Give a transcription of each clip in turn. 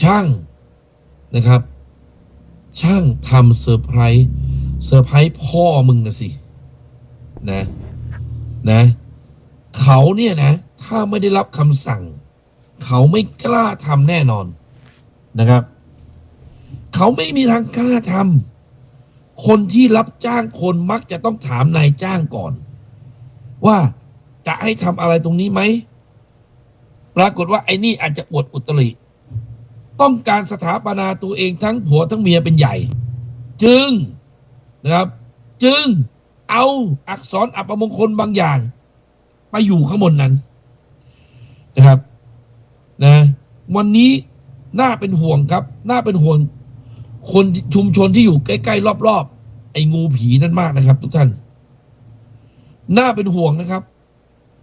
ช่างนะครับ ช่างทำเซอร์ไพรส์เซอร์ไพรส์พ่อมึงนะสินะนะเขาเนี่ยนะ ถ้าไม่ได้รับคำสั่ง เขาไม่กล้าทำแน่นอนนะครับ เขาไม่มีทางกล้าทำคนที่รับจ้างคนมักจะต้องถามนายจ้างก่อน ว่าจะให้ทำอะไรตรงนี้ไหม ปรากฏว่าไอ้นี่อาจจะอวดอุตริ ต้องการสถาปนาตัวเองทั้งผัวทั้งเมียเป็นใหญ่ จึงนะครับ จึงเอาอักษรอัปมงคลบางอย่าง ไปอยู่ข้างบนนั้นนะครับนะวันนี้น่าเป็นห่วงครับ น่าเป็นห่วงคนชุมชนที่อยู่ใกล้ๆรอบๆไอ้งูผีนั่นมากนะครับ ทุกท่าน น่าเป็นห่วงนะครับ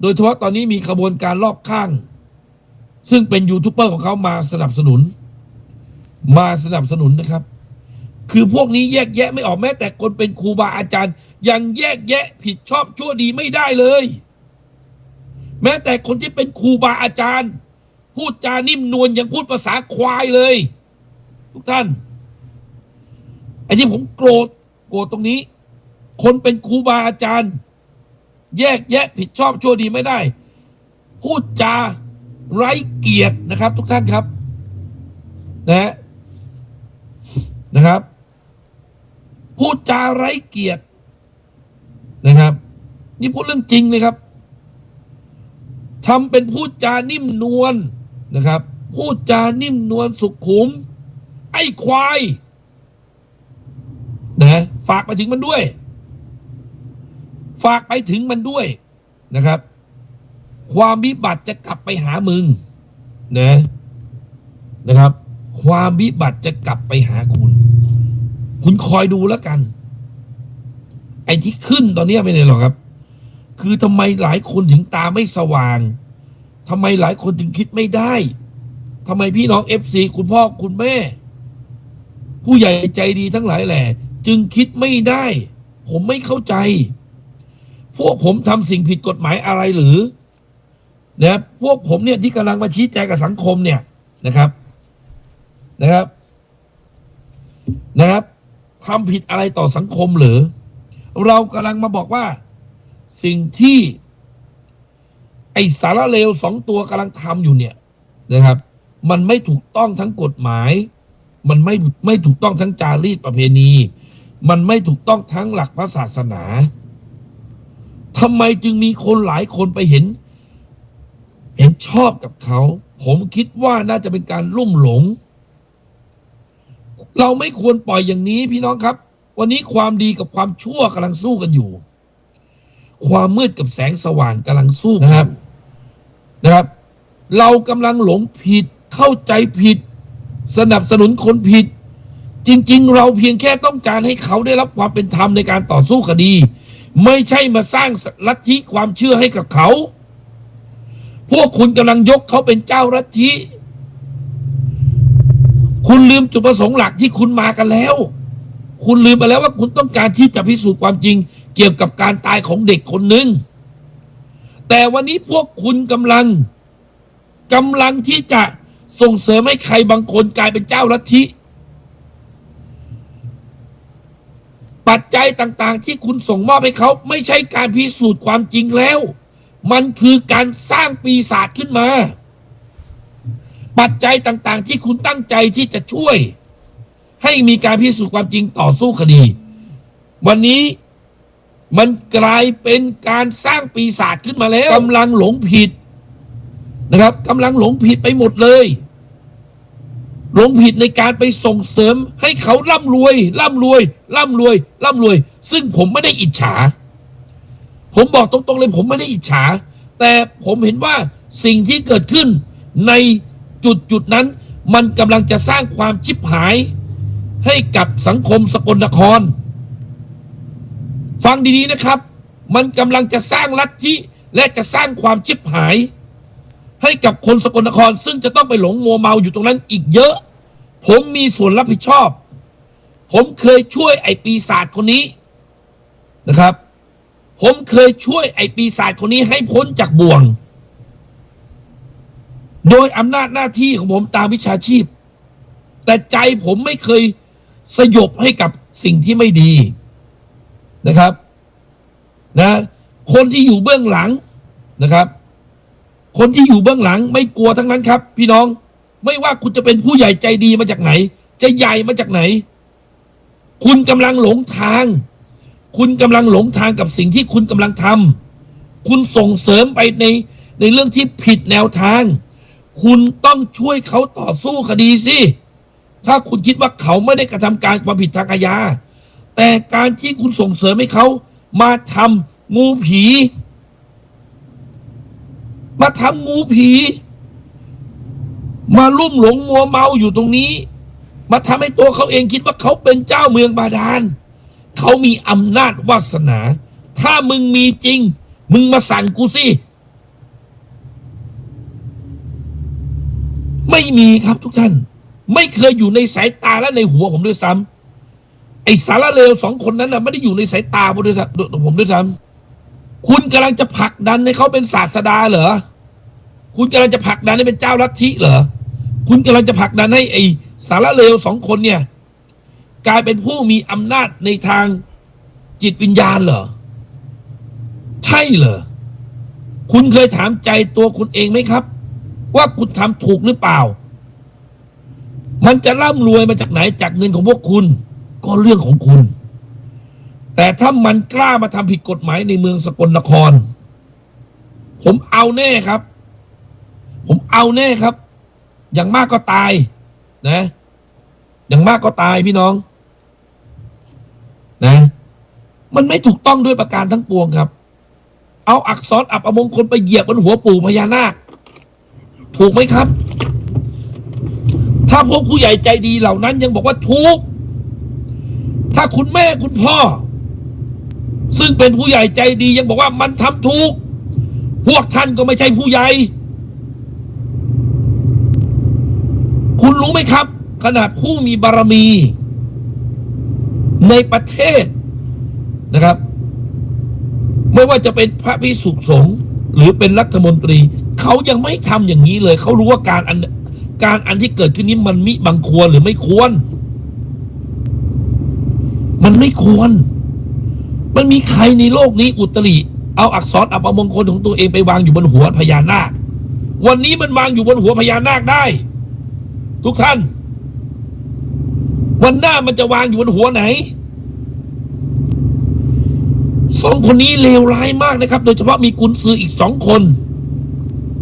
โดยเฉพาะตอนนี้มีขบวนการรอบข้าง ซึ่งเป็นยูทูบเบอร์ของเขามาสนับสนุน มาสนับสนุนนะครับ คือพวกนี้แยกแยะไม่ออกแม้แต่คนเป็นครูบาอาจารย์ ยังแยกแยะผิดชอบชั่วดีไม่ได้เลย แม้แต่คนที่เป็นครูบาอาจารย์ พูดจานิ่มนวลยังพูดภาษาควายเลย ทุกท่านไอ้ที่ผมโกรธโกรธตรงนี้ คนเป็นครูบาอาจารย์ แยกแยะผิดชอบชั่วดีไม่ได้ พูดจาไร้เกียรตินะครับ ทุกท่านครับ นะฮะ นะครับ พูดจาไร้เกียรตินะครับ นี่พูดเรื่องจริงเลยครับทำเป็นพูดจานิ่มนวลนะครับ พูดจานิ่มนวลสุขุม ไอ้ควายนะฝากไปถึงมันด้วย ฝากไปถึงมันด้วยนะครับ ความวิบัติจะกลับไปหามึงนะนะครับ ความวิบัติจะกลับไปหาคุณ คุณคอยดูแล้วกัน ไอ้ที่ขึ้นตอนนี้ไม่ได้หรอกครับ คือทำไมหลายคนถึงตาไม่สว่างทำไมหลายคนถึงคิดไม่ได้ทำไมพี่น้องเอฟซีคุณพ่อคุณแม่ ผู้ใหญ่ใจดีทั้งหลายแหล่จึงคิดไม่ได้ ผมไม่เข้าใจ พวกผมทำสิ่งผิดกฎหมายอะไรหรือนะพวกผมเนี่ยที่กำลังมาชี้แจงกับสังคมเนี่ยนะครับ นะครับ นะครับทำผิดอะไรต่อสังคมหรือ เรากำลังมาบอกว่า สิ่งที่ ไอสารเลวสองตัวกำลังทำอยู่เนี่ยนะครับ มันไม่ถูกต้องทั้งกฎหมาย มันไม่ไม่ถูกต้องทั้งจารีตประเพณี มันไม่ถูกต้องทั้งหลักพระศาสนาทำไมจึงมีคนหลายคนไปเห็น เห็นชอบกับเขา ผมคิดว่าน่าจะเป็นการลุ่มหลง เราไม่ควรปล่อยอย่างนี้ พี่น้องครับ วันนี้ความดีกับความชั่วกำลังสู้กันอยู่ ความมืดกับแสงสว่างกำลังสู้กันนะครับ นะครับ เรากำลังหลงผิดเข้าใจผิด สนับสนุนคนผิด จริง ๆ เราเพียงแค่ต้องการให้เขาได้รับความเป็นธรรมในการต่อสู้คดี ไม่ใช่มาสร้างลัทธิความเชื่อให้กับเขา พวกคุณกำลังยกเขาเป็นเจ้าลัทธิ คุณลืมจุดประสงค์หลักที่คุณมากันแล้ว คุณลืมไปแล้วว่าคุณต้องการที่จะพิสูจน์ความจริง เกี่ยวกับการตายของเด็กคนหนึ่งแต่วันนี้พวกคุณกำลังกำลังที่จะส่งเสริมให้ใครบางคนกลายเป็นเจ้าลัทธิปัจจัยต่างๆ ที่คุณส่งมอบให้เขาไม่ใช่การพิสูจน์ความจริงแล้ว มันคือการสร้างปีศาจขึ้นมา ปัจจัยต่างๆ ที่คุณตั้งใจที่จะช่วย ให้มีการพิสูจน์ความจริงต่อสู้คดี วันนี้มันกลายเป็นการสร้างปีศาจขึ้นมาแล้วกำลังหลงผิดนะครับกำลังหลงผิดไปหมดเลย หลงผิดในการไปส่งเสริมให้เขาร่ำรวยร่ำรวยร่ำรวยร่ำรวย ซึ่งผมไม่ได้อิจฉา ผมบอกตรงๆเลยผมไม่ได้อิจฉา แต่ผมเห็นว่าสิ่งที่เกิดขึ้นใน จุดจุดนั้น มันกำลังจะสร้างความชิบหาย ให้กับสังคมสกลนคร ฟังดีๆนะครับ มันกำลังจะสร้างลัทธิและจะสร้างความชิบหาย ให้กับคนสกลนคร ซึ่งจะต้องไปหลงมัวเมาอยู่ตรงนั้นอีกเยอะ ผมมีส่วนรับผิดชอบ ผมเคยช่วยไอ้ปีศาจคนนี้นะครับ ผมเคยช่วยไอ้ปีศาจคนนี้ให้พ้นจากบ่วง โดยอำนาจหน้าที่ของผมตามวิชาชีพ แต่ใจผมไม่เคยสยบให้กับสิ่งที่ไม่ดีนะครับ นะ คนที่อยู่เบื้องหลังนะครับ คนที่อยู่เบื้องหลัง ไม่กลัวทั้งนั้นครับ พี่น้องไม่ว่าคุณจะเป็นผู้ใหญ่ใจดีมาจากไหน จะใหญ่มาจากไหน คุณกำลังหลงทาง คุณกำลังหลงทางกับสิ่งที่คุณกำลังทำคุณส่งเสริมไปในในเรื่องที่ผิดแนวทาง คุณต้องช่วยเขาต่อสู้คดีสิ ถ้าคุณคิดว่าเขาไม่ได้กระทำการความผิดทางอาญา แต่การที่คุณส่งเสริมให้เขามาทำงูผี มาทำงูผี มาลุ่มหลงมัวเมาอยู่ตรงนี้ มาทำให้ตัวเขาเองคิดว่าเขาเป็นเจ้าเมืองบาดาล เขามีอำนาจวาสนา ถ้ามึงมีจริง มึงมาสั่งกูสิ ไม่มีครับทุกท่าน ไม่เคยอยู่ในสายตาและในหัวผมด้วยซ้ำไอสารเลวสองคนนั้นนะไม่ได้อยู่ในสายตาผมด้วยซ้ำผมด้วยซ้ำคุณกำลังจะผลักดันให้เขาเป็นศาสดาเหรอคุณกำลังจะผลักดันให้เป็นเจ้าลัทธิเหรอคุณกำลังจะผลักดันให้ไอสารเลวสองคนเนี่ย กลายเป็นผู้มีอำนาจในทางจิตวิญญาณเหรอใช่เหรอคุณเคยถามใจตัวคุณเองไหมครับ ว่าคุณทำถูกหรือเปล่า มันจะร่ำรวยมาจากไหนจากเงินของพวกคุณ ก็เรื่องของคุณ แต่ถ้ามันกล้ามาทำผิดกฎหมายในเมืองสกลนคร ผมเอาแน่ครับ ผมเอาแน่ครับ อย่างมากก็ตาย นะ อย่างมากก็ตายพี่น้อง นะ มันไม่ถูกต้องด้วยประการทั้งปวงครับ เอาอักษรอับอมงคลไปเหยียบบนหัวปู่พญานาค ถูกไหมครับ ถ้าพวกผู้ใหญ่ใจดีเหล่านั้นยังบอกว่าถูก ถ้าคุณแม่คุณพ่อ ซึ่งเป็นผู้ใหญ่ใจดียังบอกว่ามันทำถูก พวกท่านก็ไม่ใช่ผู้ใหญ่ คุณรู้ไหมครับ ขนาดผู้มีบารมี ในประเทศนะครับ ไม่ว่าจะเป็นพระพิสุสงฆ์หรือเป็นรัฐมนตรี เขายังไม่ทำอย่างนี้เลย เขารู้ว่าการอันการอันที่เกิดขึ้นนี้มันมิบังควรหรือไม่ควร มันไม่ควร มันมีใครในโลกนี้อุตริเอาอักษรอัปมงคลของตัวเองไปวางอยู่บนหัวพญานาค วันนี้มันวางอยู่บนหัวพญานาคได้ ทุกท่าน วันหน้ามันจะวางอยู่บนหัวไหนสองคนนี้เลวร้ายมากนะครับ โดยเฉพาะมีกุญซืออีกสองคน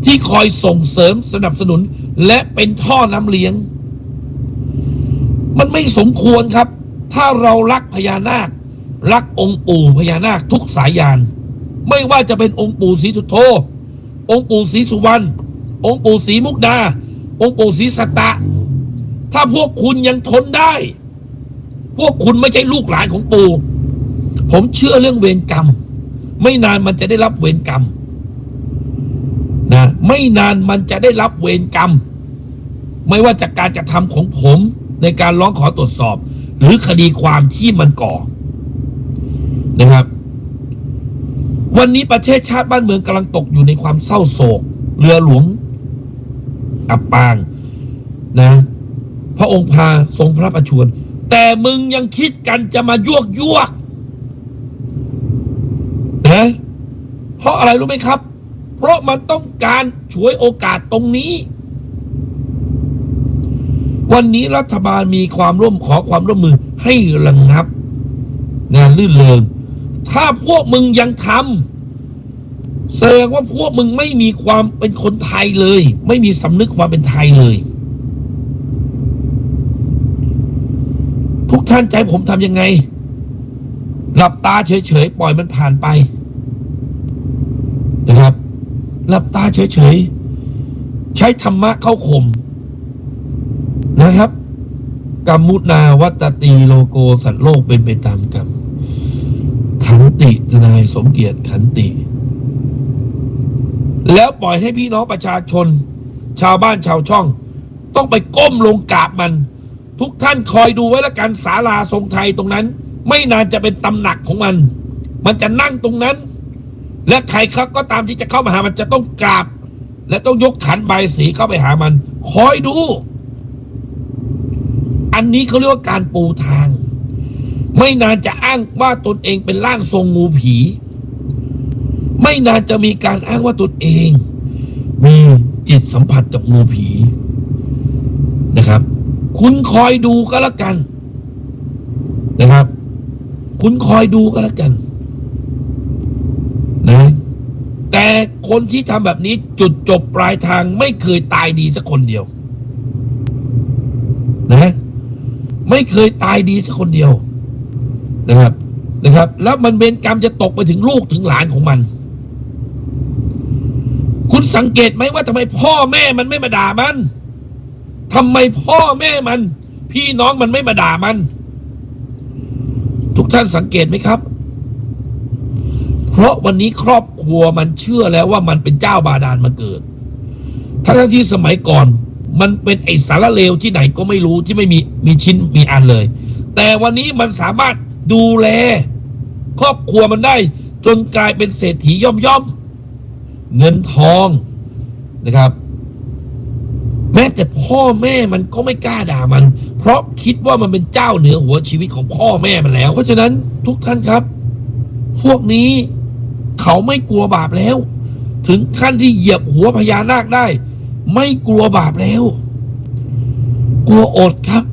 ที่คอยส่งเสริมสนับสนุน และเป็นท่อน้ำเลี้ยง มันไม่สมควรครับ ถ้าเรารักพญานาค รักองค์ปู่พญานาคทุกสายยาน ไม่ว่าจะเป็นองค์ปู่ศรีสุโธองค์ปู่ศรีสุวรรณองค์ปู่ศรีมุกดา องค์ปู่ศรีสัตตะ ถ้าพวกคุณยังทนได้ พวกคุณไม่ใช่ลูกหลานของปู่ผมเชื่อเรื่องเวรกรรม ไม่นานมันจะได้รับเวรกรรม นะไม่นานมันจะได้รับเวรกรรม ไม่ว่าจากการกระทำของผมในการร้องขอตรวจสอบ หรือคดีความที่มันก่อนะครับ วันนี้ประเทศชาติบ้านเมืองกำลังตกอยู่ในความเศร้าโศก เรือหลวงอับปางนะ พระองค์พาทรงพระประชวรแต่มึงยังคิดกันจะมายวกยวกนะเพราะอะไรรู้ไหมครับ เพราะมันต้องการฉวยโอกาสตรงนี้ วันนี้รัฐบาลมีความร่วมขอความร่วมมือให้ระงงับงานลื่นเริงถ้าพวกมึงยังทำแสดงว่าพวกมึงไม่มีความเป็นคนไทยเลย ไม่มีสำนึกความเป็นไทยเลย ทุกท่านใจผมทำยังไง หลับตาเฉยๆ ปล่อยมันผ่านไป หลับตาเฉยๆ ใช้ธรรมะเข้าข่มนะครับกรรมุนาวัตตีโลโกสัตว์โลกเป็นไปตามกรรม ขันติทนายสมเกียรติขันติ แล้วปล่อยให้พี่น้องประชาชน ชาวบ้านชาวช่อง ต้องไปก้มลงกราบมัน ทุกท่านคอยดูไว้ละกันศาลาทรงไทยตรงนั้น ไม่นานจะเป็นตำหนักของมัน มันจะนั่งตรงนั้น และใครเขาก็ตามที่จะเข้ามาหามันจะต้องกราบ และต้องยกขันใบสีเข้าไปหามัน คอยดู อันนี้เขาเรียกว่าการปูทาง ไม่นานจะอ้างว่าตนเองเป็นร่างทรงงูผี ไม่นานจะมีการอ้างว่าตนเอง มีจิตสัมผัสกับงูผีนะครับ คุณคอยดูก็แล้วกัน นะครับ คุณคอยดูก็แล้วกัน นะ แต่คนที่ทำแบบนี้จุดจบปลายทางไม่เคยตายดีสักคนเดียว นะ ไม่เคยตายดีสักคนเดียว นะครับ นะครับ แล้วมันเวรกรรมจะตกไปถึงลูกถึงหลานของมัน คุณสังเกตไหมว่าทำไมพ่อแม่มันไม่มาด่ามันทำไมพ่อแม่มัน พี่น้องมันไม่มาด่ามัน ทุกท่านสังเกตไหมครับ เพราะวันนี้ครอบครัวมันเชื่อแล้วว่ามันเป็นเจ้าบาดาลมาเกิด ทั้งที่สมัยก่อน มันเป็นไอสารเลวที่ไหนก็ไม่รู้ที่ไม่มีมีชิ้นมีอันเลย แต่วันนี้มันสามารถดูแล ครอบครัวมันได้ จนกลายเป็นเศรษฐีย่อมย่อมเงินทองนะครับ แม้แต่พ่อแม่มันก็ไม่กล้าด่ามัน เพราะคิดว่ามันเป็นเจ้าเหนือหัวชีวิตของพ่อแม่มันแล้ว เพราะฉะนั้นทุกท่านครับ พวกนี้ เขาไม่กลัวบาปแล้ว ถึงขั้นที่เหยียบหัวพญานาคได้ ไม่กลัวบาปแล้ว กลัวอดครับ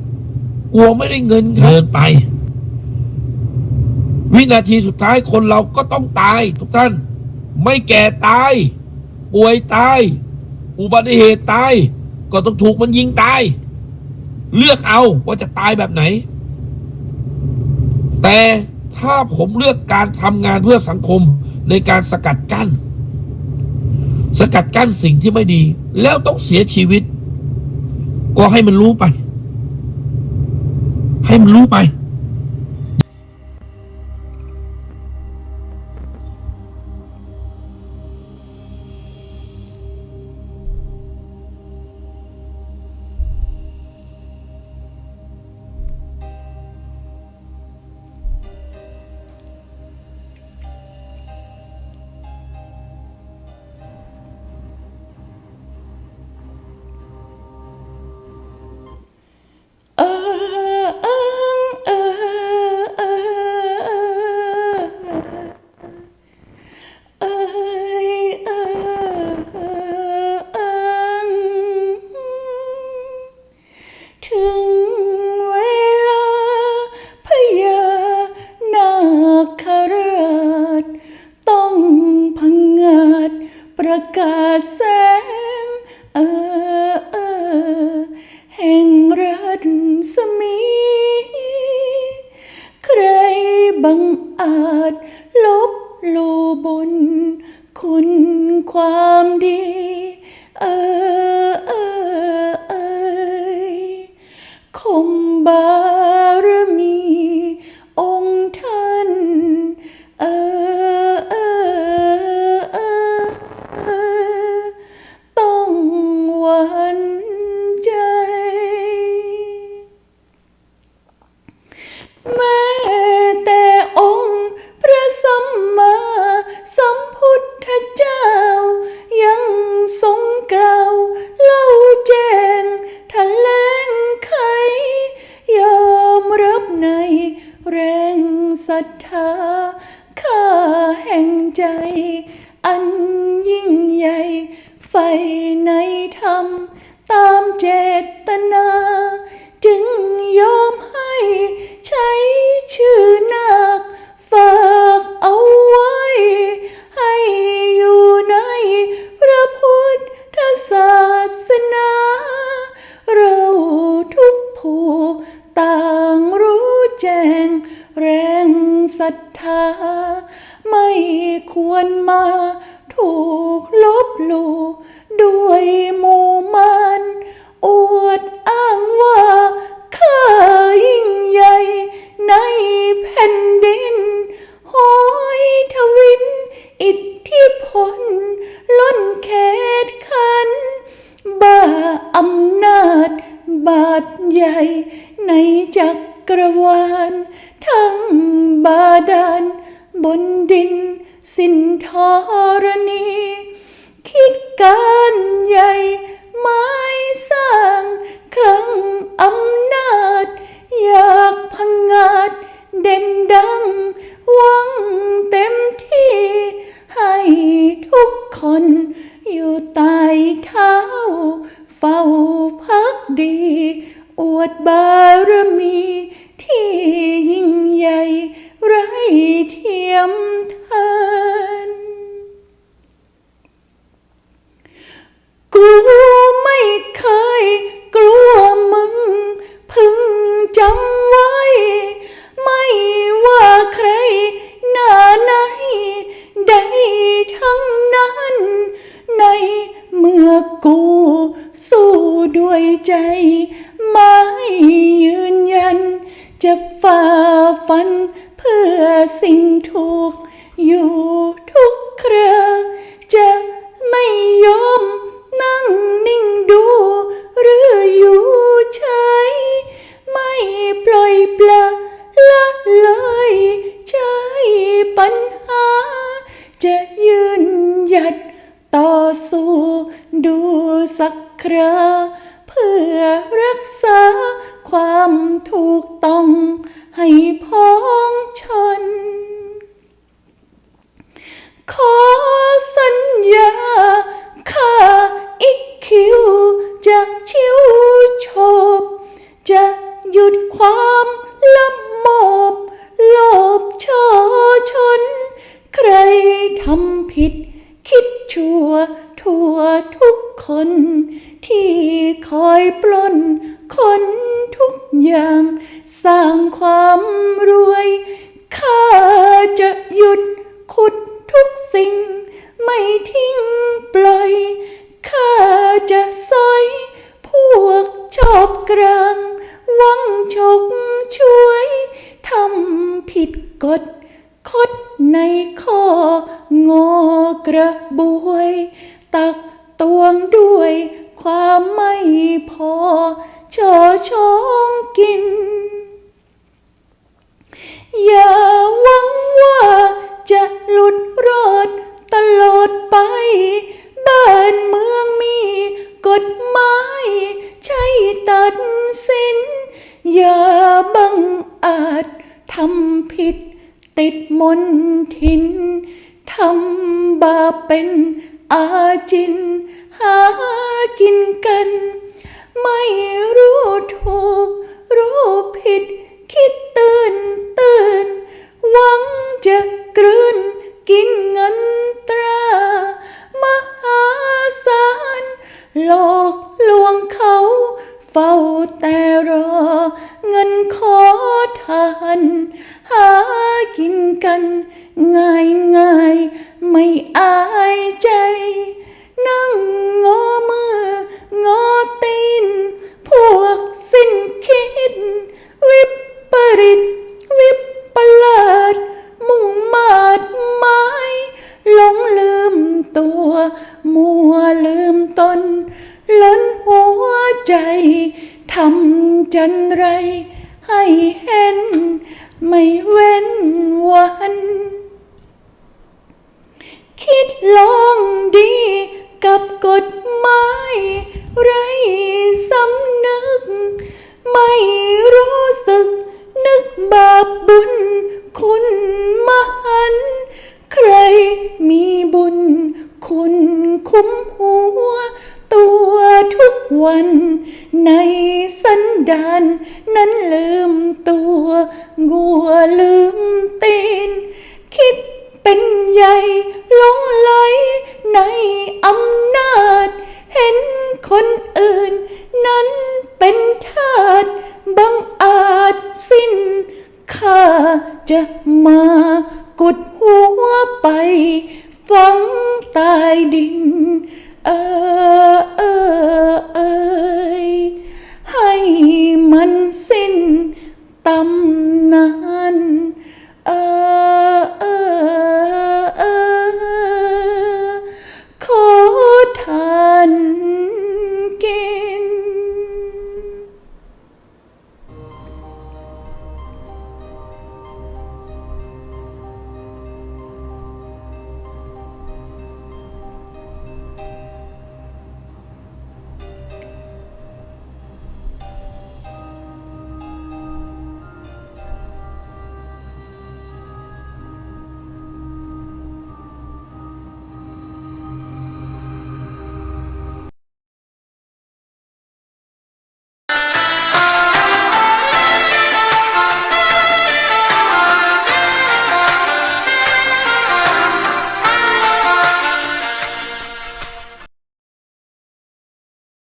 กลัวไม่ได้เงินครับเดินไป วินาทีสุดท้ายคนเราก็ต้องตาย ทุกท่าน ไม่แก่ตาย ป่วยตาย อุบัติเหตุตาย ก็ต้องถูกมันยิงตาย เลือกเอาว่าจะตายแบบไหน แต่ถ้าผมเลือกการทำงานเพื่อสังคม ในการสกัดกั้น สกัดกั้นสิ่งที่ไม่ดี แล้วต้องเสียชีวิต ก็ให้มันรู้ไป ให้มันรู้ไป จ อิทธิพลล้นเขตขัน บ้าอำนาจ บาดใหญ่ในจักรวาล ทั้งบาดาล บนดิน สินทรณี คิดการใหญ่ไม้สร้าง ครั้งอำนาจ อยากพังงด เด่นดังหวังเต็มที่ ให้ทุกคนอยู่ใต้เท้า เฝ้าพักดี อวดบารมี ชน ใครทำผิด คิดชั่ว ทั่วทุกคน ที่คอยปล้น คนทุกอย่าง สร้างความรวยข้าจะหยุดขุดทุกสิ่ง ไม่ทิ้งปล่อยข้าจะสอยพวกชอบกลาง วังฉกช่วย ทำผิดกฎ คดในข้องอกระบวย ตักตวงด้วยความไม่พอช่อช้องกิน อย่าหวังว่าจะหลุดรอดตลอดไป บ้านเมืองมีกฎหมายใช้ตัดสิน อย่าบังอาจทำผิด ติดมนทินทำบาปเป็นอาจิน หากินกัน ไม่รู้ถูก รู้ผิด คิดตื่นตื่น หวังจะกลืนกินเงิน ให้เห็น ไม่เว้นวัน คิดลองดีกับกฎหมายไรสำนึก ไม่รู้สึก นึกบาปบุญ คุณมหัน ใครมีบุญ คุณคุ้มหัว ตัวทุกวันในสันดานนั้นลืมตัวงัวลืมตีน คิดเป็นใหญ่หลงไหลในอำนาจ